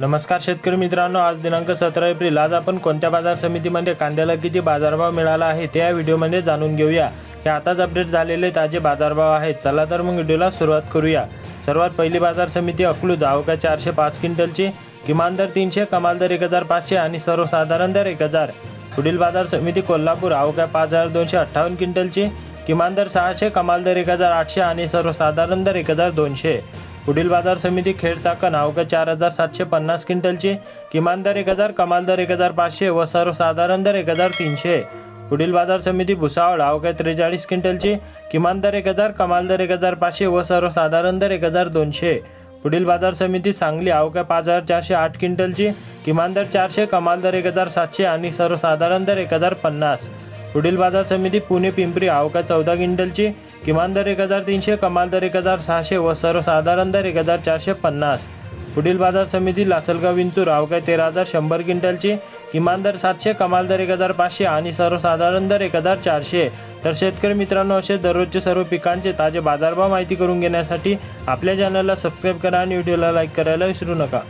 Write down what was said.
नमस्कार शेतकरी मित्रांनो आज दिनांक सतरा एप्रिल. आज आपण कोणत्या बाजार समितीमध्ये कांद्याला किती बाजारभाव मिळाला आहे ते या व्हिडिओमध्ये जाणून घेऊया. हे आताच अपडेट झालेले ताजे बाजारभाव आहेत चला तर मग व्हिडिओला सुरुवात करूया. सर्वात पहिली बाजार समिती अकलूज अवघ्या चारशे पाच क्विंटलची? किमान दर तीनशे कमाल दर एक हजार पाचशे आणि सर्वसाधारण दर एक हजार. पुढील बाजार समिती कोल्हापूर अवघ्या पाच हजार दोनशे अठ्ठावन्न क्विंटलची? किमान दर सहाशे कमाल दर एक हजार आठशे आणि सर्वसाधारण दर एक हजार दोनशे. पुढील बाजार समिती खेड चाकण अवघ्या चार हजार सातशे पन्नास क्विंटलची. किमान दर एक हजार कमाल दर एक हजार पाचशे व सर्वसाधारण दर एक हजार तीनशे. पुढील बाजार समिती भुसावळ अवघ्या त्रेचाळीस क्विंटलची. किमान दर एक हजार कमाल दर एक हजार पाचशे व सर्वसाधारण दर एक हजार दोनशे. पुढील बाजार समिती सांगली अवघ्या पाच हजार चारशे आठ क्विंटलची. किमान दर चारशे कमाल दर एक हजार सातशे आणि सर्वसाधारण दर एक हजार पन्नास. पुढील बाजार समिती पुणे पिंपरी अवघ्या चौदा क्विंटलची किमान दर एक हजार तीनशे कमाल दर एक हजार सहाशे व सर्वसाधारण दर एक हजार चारशे पन्नास. पुढील बाजार समिती लासलगाव विंचूर अवघ्या तेरा हजार शंभर क्विंटलची किमान दर सातशे कमाल दर एक हजार पाचशे आणि सर्वसाधारण दर एक हजार चारशे. तर शेतकरी मित्रांनो असे दररोजचे सर्व पिकांचे ताजे बाजारभाव माहिती करून घेण्यासाठी आपल्या चॅनलला सबस्क्राईब करा आणि व्हिडिओला लाईक करायला विसरू नका.